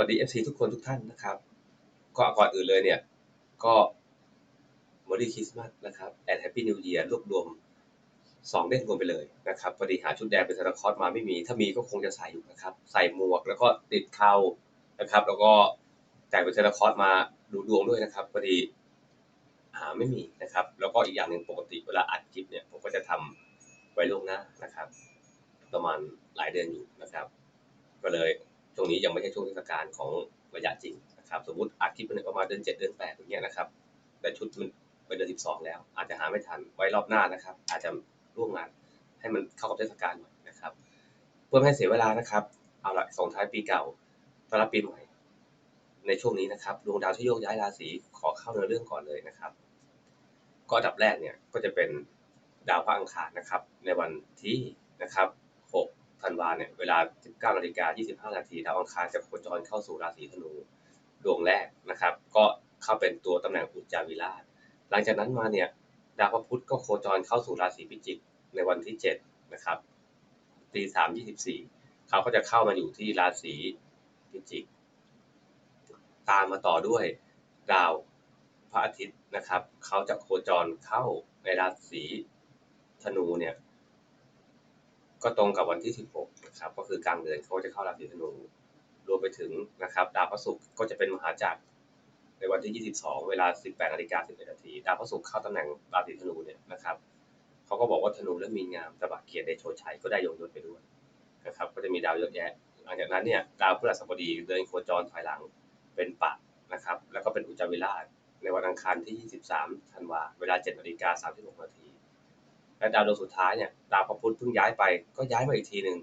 สวัสดี FC ทุกคนทุกท่านนะครับ ก็ก่อนอื่นเลยเนี่ย ก็ม e รีคริสต์มาสนะครับแอนแฮปปี้นิวเยียร์รวบรวมสองเด้งรวมไปเลยนะครับพอดีหาชุดแดงเป็นซานตาคอสมาไม่มี ถ้ามีก็คงจะใส่อยู่นะครับ ใส่หมวกแล้วก็ติดเข่านะครับ แล้วก็แต่งเป็นซานตาคอสมาดูดวงด้วยนะครับพอดีหาไม่มีนะครับ แล้วก็อีกอย่างหนึ่งปกติเวลาอัดคลิปเนี่ยผมก็จะทำไว้ล่วงหน้านะครับ ประมาณหลายเดือนอยู่นะครับ ก็เลย ช่วงนี้ยังไม่ใช่ช่วงเทศกาลของระยะจริงนะครับสมมติอัดคลิปเป็นประมาณเดือนเจ็ดเดือนแปดอย่างเงี้ยนะครับแต่ชุดมันเป็นเดือนสิบสองแล้ว อาจจะหาไม่ทันไว้รอบหน้านะครับ อาจจะร่วมงานให้มันเข้ากับเทศกาลหน่อยนะครับเพื่อไม่ให้เสียเวลานะครับเอาละส่งท้ายปีเก่าต้อนรับปีใหม่ในช่วงนี้นะครับดวงดาวที่โยกย้ายราศีขอเข้าในเรื่องก่อนเลยนะครับก็อันดับแรกเนี่ยก็จะเป็นดาวพระอังคารนะครับ ในวันที่นะครับ ธันวาเนี่ยเวลา 19นาฬิกา25 นาทีดาวอังคารจะโคจรเข้าสู่ราศีธนูดวงแรกนะครับ ก็เข้าเป็นตัวตำแหน่งอุจจาวิราชหลังจากนั้นมาเนี่ยดาวพระพุธก็โคจรเข้าสู่ราศีพิจิกในวันที่7นะครับตีสามยี่สิบสี่เขาก็จะเข้ามาอยู่ที่ราศีพิจิก ตามมาต่อด้วยดาวพระอาทิตย์นะครับ เขาจะโคจรเข้าในราศีธนูเนี่ย ก็ตรงกับวันที่ 16นะครับก็คือกลางเดือนเขาจะเข้าราศีธนูรวมไปถึงนะครับดาวพระศุกร์ก็จะเป็นมหาจักรในวันที่ 22 เวลา 18นาฬิกา11นาทีดาวพระศุกร์เข้าตำแหน่งราศีธนูเนี่ยนะครับเขาก็บอกว่าธนูและมีงามตบะเกียรติเดโชชัยก็ได้ยงยศไปด้วยนะครับก็จะมีดาวเยอะแยะหลังจากนั้นเนี่ยดาวพฤหัสบดีเดินโคจรถอยหลังเป็นปักนะครับแล้วก็เป็นอุจจาวิราชในวันอังคารที่ 23 ธันวาเวลา 7นาฬิกา36นาที และดาวดวงสุดท้ายเนี่ยดาวพระพุธเพิ่งย้ายไปก็ย้ายมาอีกทีหนึ่ง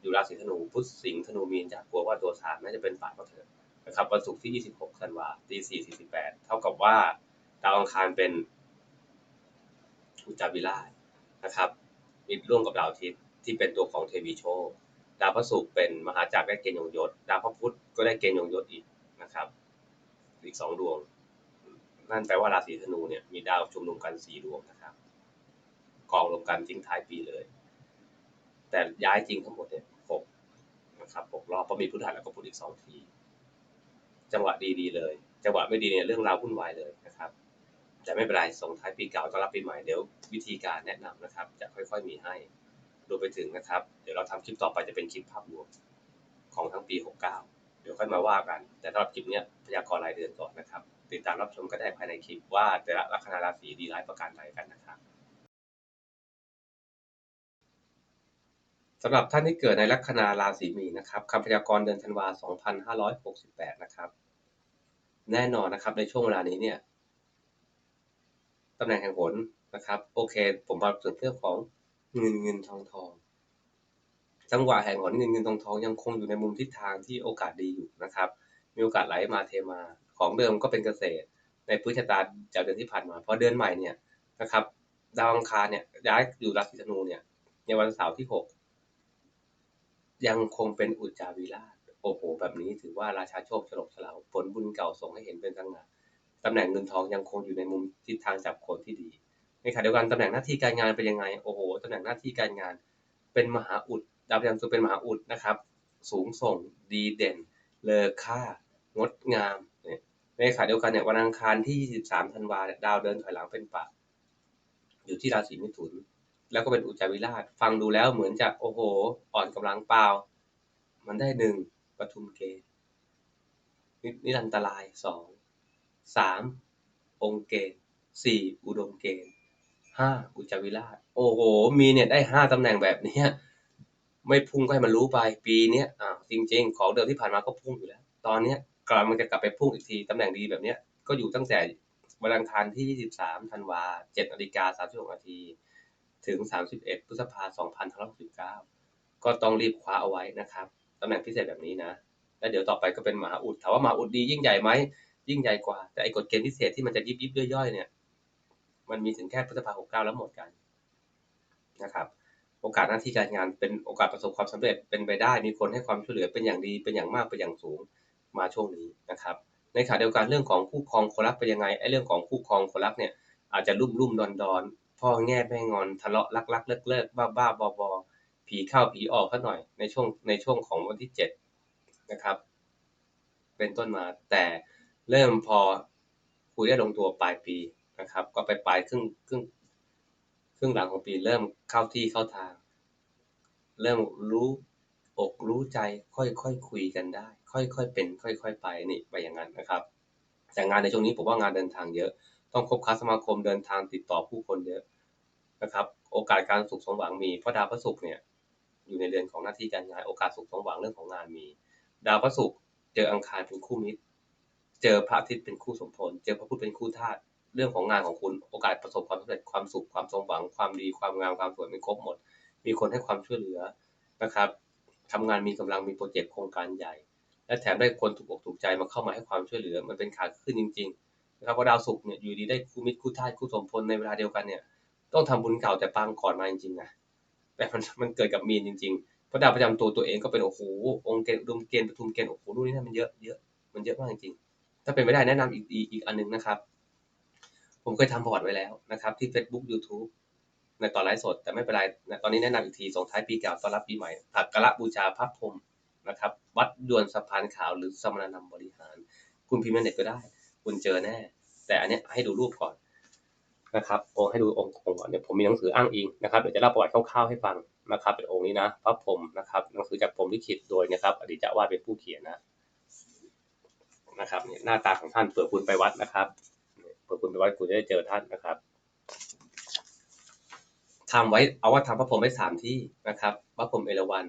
อยู่ราศีธนูพุธสิงห์ธนูมีนจากกลัวว่าตัวสามน่าจะเป็นป่าก็เถอะนะครับวันศุกร์ที่ 26ธันวาตี4 48 เท่ากับว่าดาวอังคารเป็นอุจจาวิราชนะครับมิตรร่วมกับดาวอาทิตย์ที่เป็นตัวของเทวีโชดาวพระศุกร์เป็นมหาจักรได้เกณฑ์ยงยศ ดาวพระพุธก็ได้เกณฑ์ยงยศอีกนะครับอีกสองดวง นั่นแปลว่าราศีธนูเนี่ยมีดาวชุมนุมกันสี่ดวงนะ กองรวมกันทิ้งท้ายปีเลย แต่ย้ายจริงทั้งหมดเนี่ยหกนะครับหกรอบเพราะมีพุทธหัสแล้วก็พุธอีกสองที จังหวะดีๆเลย จังหวะไม่ดีเนี่ยเรื่องราววุ่นวายเลยนะครับ แต่ไม่เป็นไรส่งท้ายปีเก่าต้อนรับปีใหม่เดี๋ยววิธีการแนะนำนะครับ จะค่อยๆมีให้รวมไปถึงนะครับ เดี๋ยวเราทำคลิปต่อไปจะเป็นคลิปภาพรวมของทั้งปี 69 เดี๋ยวค่อยมาว่ากัน แต่สำหรับคลิปเนี้ยพยากรณ์รายเดือนก่อนนะครับ ติดตามรับชมก็ได้ภายในคลิปว่าแต่ละลัคนาราศีดีร้ายประการใดกันนะครับ สำหรับท่านที่เกิดในลัคนาราศีมีนนะครับคำพยากรณ์เดือนธันวา 2568 นะครับ แน่นอนนะครับในช่วงเวลานี้เนี่ยตำแหน่งแห่งผลนะครับ โอเค ผมมาถึงเรื่องของเงินเงินทองทองจังหวะแห่งหนเงินเงินทองทองยังคงอยู่ในมุมทิศทางที่โอกาสดีอยู่นะครับ มีโอกาสไหลมาเทมาของเดิมก็เป็นเกษตร ในพื้นชะตาจากเดือนที่ผ่านมาพอเดือนใหม่เนี่ยนะครับ ดาวอังคารเนี่ยย้ายอยู่ราศีธนูเนี่ยในวันเสาร์ที่หก ยังคงเป็นอุจจาวิราช โอ้โห แบบนี้ถือว่าราชาโชคฉลกฉลาวผลบุญเก่าส่งให้เห็นเป็นตั้งนาตำแหน่งเงินทองยังคงอยู่ในมุมทิศทางจับคนที่ดี ในขณะเดียวกันตำแหน่งหน้าที่การงานเป็นยังไง โอ้โหตำแหน่งหน้าที่การงาน เป็นมหาอุดดาวประจำตัวเป็นมหาอุดนะครับ สูงส่ง ดีเด่น เลอค่า งดงามเนี่ยในขณะเดียวกันเนี่ยวันอังคารที่ 23 ธันวาเนี่ยดาวเดินถอยหลังเป็นปะอยู่ที่ราศีมิถุน แล้วก็เป็นอุจจาวิราช ฟังดูแล้วเหมือนจะโอ้โห อ่อนกำลังเปล่า มันได้หนึ่งปทุมเกณฑ์นิรันตรายสองสามองเกณฑ์สี่อุดมเกณฑ์ห้าอุจจาวิราช โอ้โห มีเนี่ยได้ห้าตำแหน่งแบบนี้ไม่พุ่งก็ให้มันรู้ไปปีเนี้ยอ่าจริง ๆ ของเดิมที่ผ่านมาก็พุ่งอยู่แล้ว ตอนเนี้ยกำลังมันจะกลับไปพุ่งอีกทีตำแหน่งดีแบบเนี้ยก็อยู่ตั้งแต่วันอังคารที่ 23 ธันวา7นาฬิกา36นาที ถึง 31 พฤษภาคม2569 ก็ต้องรีบคว้าเอาไว้นะครับตำแหน่งพิเศษแบบนี้นะ แล้วเดี๋ยวต่อไปก็เป็นมหาอุดถามว่ามหาอุดดียิ่งใหญ่ไหมยิ่งใหญ่กว่า แต่ไอ้กฎเกณฑ์พิเศษที่มันจะยิบยิบย่อยๆเนี่ย มันมีถึงแค่พฤษภาคม69 แล้วหมดกันนะครับโอกาสหน้าที่การงานเป็นโอกาสประสบความสำเร็จเป็นไปได้มีคนให้ความช่วยเหลือเป็นอย่างดีเป็นอย่างมากเป็นอย่างสูงมาช่วงนี้นะครับ ในขณะเดียวกันเรื่องของคู่ครองคนรักเป็นยังไงไอ้เรื่องของคู่ครองคนรักเนี่ยอาจจะรุ่มรุ่มดอนดอน พ่อแง่แม่งอนทะเลาะรักรักเลิกเลิกบ้าบ้าบอบอผีเข้าผีออกสักหน่อยในช่วงในช่วงของวันที่เจ็ดนะครับ เป็นต้นมาแต่เริ่มพอคุยได้ลงตัวปลายปีนะครับ ก็ไปปลายครึ่งครึ่งครึ่งหลังของปีเริ่มเข้าที่เข้าทาง เริ่มรู้อกรู้ใจค่อยๆคคุยกันได้ ค่อยๆเป็น ค่อย ๆ ไปนี่ไปอย่างนั้นนะครับ แต่งานในช่วงนี้ผมว่างานเดินทางเยอะ ต้องคบค้าสมาคมเดินทางติดต่อผู้คนเยอะนะครับ โอกาสการสุขสมหวังมีเพราะดาวพระศุกร์เนี่ยอยู่ในเรือนของหน้าที่การงานโอกาสสุขสมหวังเรื่องของงานมี ดาวพระศุกร์เจออังคารเป็นคู่มิตร เจอพระอาทิตย์เป็นคู่สมพลเจอพระพุธเป็นคู่ธาตุเรื่องของงานของคุณโอกาสประสบความสำเร็จความสุขความสมหวัง ความดีความงามความสวยมีครบหมด มีคนให้ความช่วยเหลือนะครับทำงานมีกำลังมีโปรเจกต์โครงการใหญ่ และแถมได้คนถูกอกถูกใจมาเข้ามาให้ความช่วยเหลือ มันเป็นขาขึ้นจริง ๆ นะครับเพราะดาวศุกร์เนี่ยอยู่ดีได้คู่มิตรคู่ธาตุคู่สมพลในเวลาเดียวกันเนี่ยต้องทำบุญเก่าแต่ปางก่อนมาจริงๆนะแต่มันมันเกิดกับมีนจริงๆเพราะดาวประจำตัวตัวเองก็เป็นโอ้โหองค์เกณฑ์อุมเกณฑ์ปทุมเกณฑ์โอ้โหนู่นนี่นั่นมันเยอะเยอะมันเยอะมากจริงๆ ถ้าเป็นไม่ได้แนะนำอีกอีกอีกอันหนึงนะครับ ผมเคยทำประวัติไว้แล้วนะครับ ที่ Facebook YouTube ในตอนไลฟ์สด แต่ไม่เป็นไรนะตอนนี้แนะนำอีกทีส่งท้ายปีเก่าต้อนรับปีใหม่ถักกระบูชาพระพรหมนะครับ วัดยวนสะพานขาวหรือสมณนำบริหาร คุณพิมพ์เน็ตก็ได้ คุณเจอแน่ แต่อันนี้ให้ดูรูปก่อนนะครับองค์ให้ดูองค์องค์ก่อนเนี่ยผมมีหนังสืออ้างอิงนะครับเดี๋ยวจะเล่าประวัติคร่าวๆให้ฟังนะครับเป็นองค์นี้นะพระพรหมนะครับหนังสือจากผมลิขิตโดยนะครับอดีตเจ้าอาวาสเป็นผู้เขียนนะนะครับเนี่ยหน้าตาของท่านเผื่อคุณไปวัดนะครับเผื่อคุณไปวัดคุณจะได้เจอท่านนะครับทำไว้เอาว่าทำพระพรหมไว้สามที่นะครับพระพรหมเอราวัณ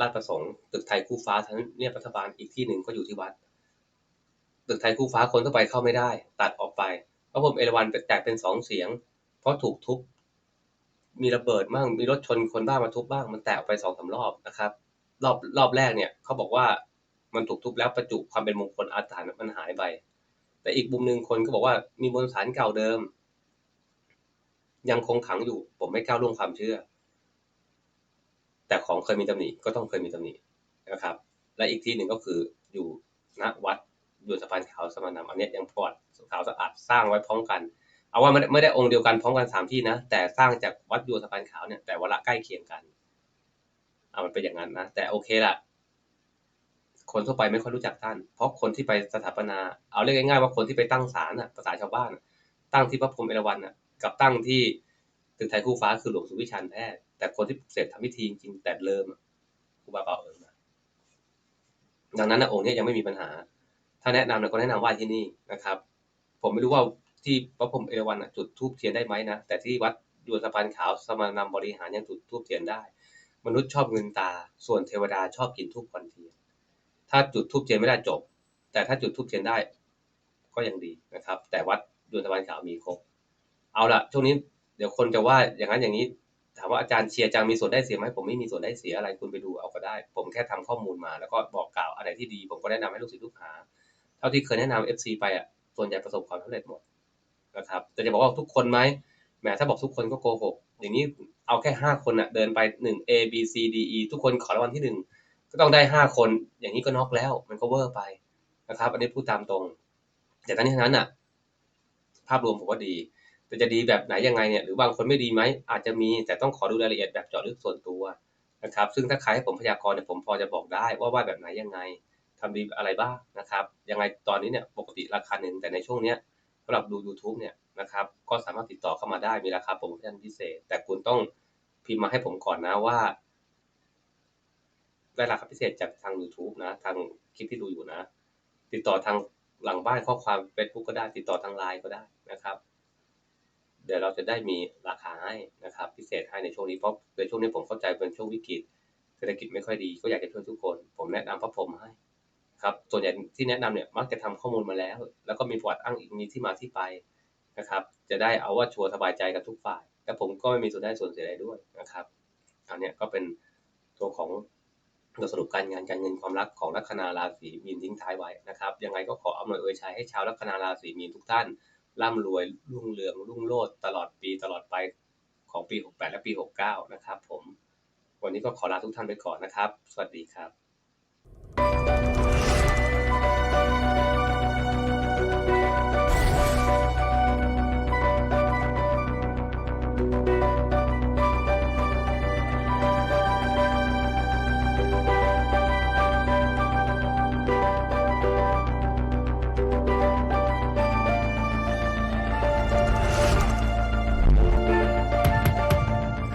ราชประสงค์ตึกไทยคู่ฟ้าทั้งเนี่ยรัฐบาลอีกที่หนึ่งก็อยู่ที่วัด ตึกไทยคู่ฟ้าคนทั่วไปเข้าไม่ได้ ตัดออกไปเพราะผมเอราวันแตกเป็นสองเสียง เพราะถูกทุบมีระเบิดบ้างมีรถชนคนบ้างมาทุบบ้างมันแตกออกไปสองสารอบนะครับ รอบรอบแรกเนี่ยเขาบอกว่ามันถูกทุบแล้วประจุความเป็นมงคลอาถรรพ์มันหายไป แต่อีกมุมหนึ่งคนก็บอกว่ามีมวลสารเก่าเดิม ยังคงขังอยู่ ผมไม่ก้าวล่วงความเชื่อ แต่ของเคยมีตำหนิก็ต้องเคยมีตำหนินะครับ และอีกที่หนึ่งก็คืออยู่ณวัด อยู่สะพานขาวสมานามอันนี้ยังปลอดขาวสะอาดสร้างไว้พร้อมกัน เอาว่าไม่ได้องค์เดียวกันพร้อมกันสามที่นะ แต่สร้างจากวัดยูสะพานขาวเนี่ยแต่วาระใกล้เคียงกันเอามันเป็นอย่างนั้นนะแต่โอเคละคนทั่วไปไม่ค่อยรู้จักท่าน เพราะคนที่ไปสถาปนา เอาเรียกง่ายๆว่าคนที่ไปตั้งศาลน่ะภาษาชาวบ้านตั้งที่พระพรหมเอราวัณน่ะกับตั้งที่ตึกไทยคู่ฟ้าคือหลวงสุวิชันแพทย์แต่คนที่เสร็จทำพิธีจริงๆแต่เริ่มครูบาเป่าเอิญมาดังนั้นนะองค์นี้ยังไม่มีปัญหา ถ้าแนะนำเนี่ยก็แนะนำไหว้ที่นี่นะครับ ผมไม่รู้ว่าที่พระพรมเอราวันจุดทูบเทียนได้ไหมนะ แต่ที่วัดดวนสะพานขาวสมานำบริหารยังจุดทูบเทียนได้ มนุษย์ชอบเงินตา ส่วนเทวดาชอบกินทูบควันเทียน ถ้าจุดทูบเทียนไม่ได้จบ แต่ถ้าจุดทูบเทียนได้ก็ยังดีนะครับ แต่วัดดวนสะพานขาวมีครบ เอาละช่วงนี้เดี๋ยวคนจะว่าอย่างนั้นอย่างนี้ถามว่าอาจารย์เชียร์จังมีส่วนได้เสียไหมผมไม่มีส่วนได้เสียอะไรคุณไปดูเอาก็ได้ ผมแค่ทำข้อมูลมา แล้วก็บอกกล่าวอะไรที่ดี ผมก็แนะนำให้ลูกศิษย์ลูกหา เท่าที่เคยแนะนำ FC ไปอะส่วนใหญ่ประสบความสำเร็จหมดนะครับแต่จะบอกว่าทุกคนไหมแหมถ้าบอกทุกคนก็โกหกอย่างนี้เอาแค่ห้าคนอะเดินไปหนึ่ง A B C D E ทุกคนขอรางวัลที่หนึ่งก็ต้องได้ห้าคน อย่างนี้ก็น็อกแล้ว มันก็เวอร์ไปนะครับ อันนี้พูดตามตรง แต่ทั้งนี้ทั้งนั้นอะ ภาพรวมผมว่าดี แต่จะดีแบบไหนยังไงเนี่ย หรือบางคนไม่ดีไหมอาจจะมีแต่ต้องขอดูรายละเอียดแบบเจาะลึกส่วนตัวนะครับ ซึ่งถ้าใครให้ผมพยากรณ์เนี่ยผมพอจะบอกได้ว่าว่าแบบไหนยังไง ทำดีอะไรบ้างนะครับ ยังไงตอนนี้เนี่ยปกติราคาหนึ่งแต่ในช่วงเนี้ยสำหรับดู YouTube เนี่ยนะครับก็สามารถติดต่อเข้ามาได้มีราคาโปรโมชั่นพิเศษ แต่คุณต้องพิมพ์มาให้ผมก่อนนะว่าได้ราคาพิเศษจากทาง YouTube นะ ทางคลิปที่ดูอยู่นะ ติดต่อทางหลังบ้านข้อความ Facebook ก็ได้ติดต่อทางไลน์ก็ได้นะครับ เดี๋ยวเราจะได้มีราคาให้นะครับ พิเศษให้ในช่วงนี้เพราะในช่วงนี้ผมเข้าใจเป็นช่วงวิกฤตเศรษฐกิจไม่ค่อยดีก็อยากจะช่วยทุกคน ผมแนะนำพระพรมให้ ครับส่วนใหญ่ที่แนะนำเนี่ยมักจะทำข้อมูลมาแล้ว แล้วก็มีประวัติอ้างอิงมีที่มาที่ไปนะครับ จะได้เอาว่าชัวร์สบายใจกับทุกฝ่าย และผมก็ไม่มีส่วนได้ส่วนเสียใดด้วยนะครับอันนี้ก็เป็นตัวของบทสรุปการงานการเงินความรักของลัคนาราศีมีนทิ้งท้ายไว้นะครับ ยังไงก็ขออำนวยอวยชัยให้ชาวลัคนาราศีมีนทุกท่านร่ำรวยรุ่งเรืองรุ่งโรจน์ตลอดปีตลอดไปของปี 68 และปี 69 นะครับผม วันนี้ก็ขอลาทุกท่านไปก่อนนะครับ สวัสดีครับ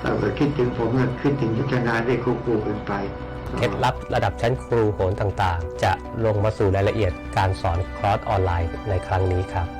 ถ้าเกิดคิดถึงผมก็คิดถึงยุทธนาได้ควบคู่กันไปเคล็ดลับระดับชั้นครูโหรต่างๆ จะลงมาสู่รายละเอียดการสอนคลอร์สออนไลน์ในครั้งนี้ครับ